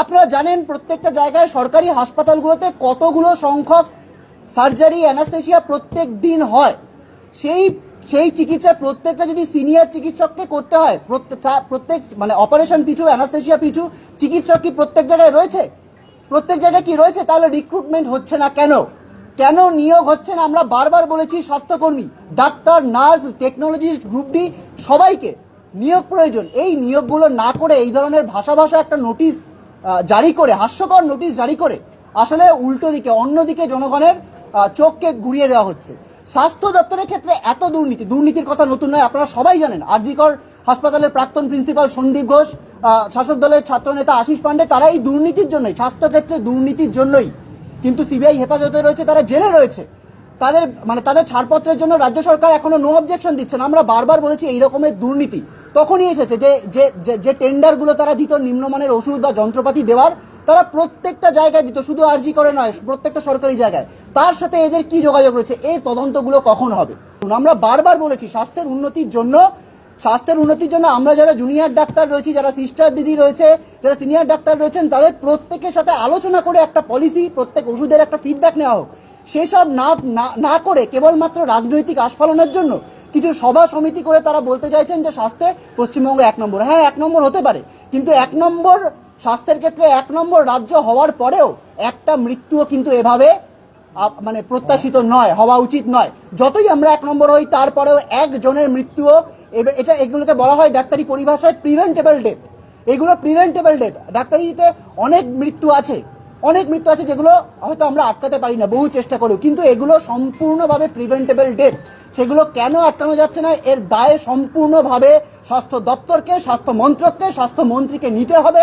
আপনারা জানেন প্রত্যেকটা জায়গায় সরকারি হাসপাতালগুলোতে কতগুলো সংখ্যক সার্জারি অ্যানাস্থেশিয়া প্রত্যেক দিন হয়। সেই সেই চিকিৎসা প্রত্যেকটা যদি সিনিয়র চিকিৎসককে করতে হয় প্রত্যেক মানে অপারেশন পিছু অ্যানাস্থেশিয়া পিছু, চিকিৎসক কি প্রত্যেক জায়গায় রয়েছে? প্রত্যেক জায়গায় কি রয়েছে? তাহলে রিক্রুটমেন্ট হচ্ছে না কেন? কেন নিয়োগ হচ্ছে না? আমরা বারবার বলেছি স্বাস্থ্যকর্মী, doctor, nurse technologist group D সবাইকে নিয়োগ প্রয়োজন। এই নিয়োগগুলো না করে এই ধরনের ভাষা ভাষা একটা নোটিশ জারি করে, হাস্যকর নোটিশ জারি করে আসলে উল্টো দিকে অন্যদিকে জনগণের চোখকে ঘুরিয়ে দেওয়া হচ্ছে। স্বাস্থ্য দপ্তরের ক্ষেত্রে এত দুর্নীতি, দুর্নীতির কথা নতুন নয়, আপনারা সবাই জানেন, আরজিকর হাসপাতালের প্রাক্তন প্রিন্সিপাল সন্দীপ ঘোষ শাসক দলের ছাত্রনেতা আশিস পান্ডে, তারা এই দুর্নীতির জন্যই, স্বাস্থ্যক্ষেত্রে দুর্নীতির জন্যই, কিন্তু সিবিআই হেফাজতে রয়েছে, তারা জেলে রয়েছে। তাদের মানে তাদের ছাড়পত্রের জন্য রাজ্য সরকার এখনও নো অবজেকশন দিচ্ছে না। আমরা বারবার বলেছি এই রকমের দুর্নীতি। তখনই এসেছে যে যে, যে- টেন্ডারগুলো তারা দিত, নিম্নমানের ওষুধ বা যন্ত্রপাতি দেওয়ার, তারা প্রত্যেকটা জায়গায় দিত, শুধু আর্জি করে নয়, প্রত্যেকটা সরকারি জায়গায়। তার সাথে এদের কি যোগাযোগ রয়েছে এই তদন্তগুলো কখন হবে? আমরা বারবার বলেছি, স্বাস্থ্যের উন্নতির জন্য স্বাস্থ্যের উন্নতির জন্য আমরা যারা জুনিয়র ডাক্তার রয়েছি, যারা সিস্টার দিদি রয়েছে, যারা সিনিয়র ডাক্তার রয়েছেন, তাদের প্রত্যেকের সাথে আলোচনা করে একটা পলিসি প্রত্যেক ওষুধের একটা ফিডব্যাক নেওয়া হোক। সেসব না, না- করে কেবলমাত্র রাজনৈতিক আস্ফালনের জন্য কিছু সভা সমিতি করে তারা বলতে চাইছেন যে স্বাস্থ্যে পশ্চিমবঙ্গ এক নম্বর। হ্যাঁ এক নম্বর হতে পারে, কিন্তু এক নম্বর স্বাস্থ্যের ক্ষেত্রে এক নম্বর রাজ্য হওয়ার পরেও একটা মৃত্যুও কিন্তু এভাবে মানে প্রত্যাশিত নয়, হওয়া উচিত নয়। যতই আমরা এক নম্বর হই, তারপরেও একজনের মৃত্যুও এটা এগুলোকে বলা হয় ডাক্তারি পরিভাষায় প্রিভেন্টেবল ডেথ এগুলো প্রিভেন্টেবল ডেথ ডাক্তারিতে অনেক মৃত্যু আছে, অনেক মৃত্যু আছে যেগুলো হয়তো আমরা আটকাতে পারি না, বহু চেষ্টা করেও কিন্তু এগুলো সম্পূর্ণভাবে প্রিভেন্টেবল ডেথ সেগুলো কেন আটকানো যাচ্ছে না? এর দায় সম্পূর্ণভাবে স্বাস্থ্য দপ্তরকে, স্বাস্থ্য মন্ত্রককে স্বাস্থ্যমন্ত্রীকে নিতে হবে।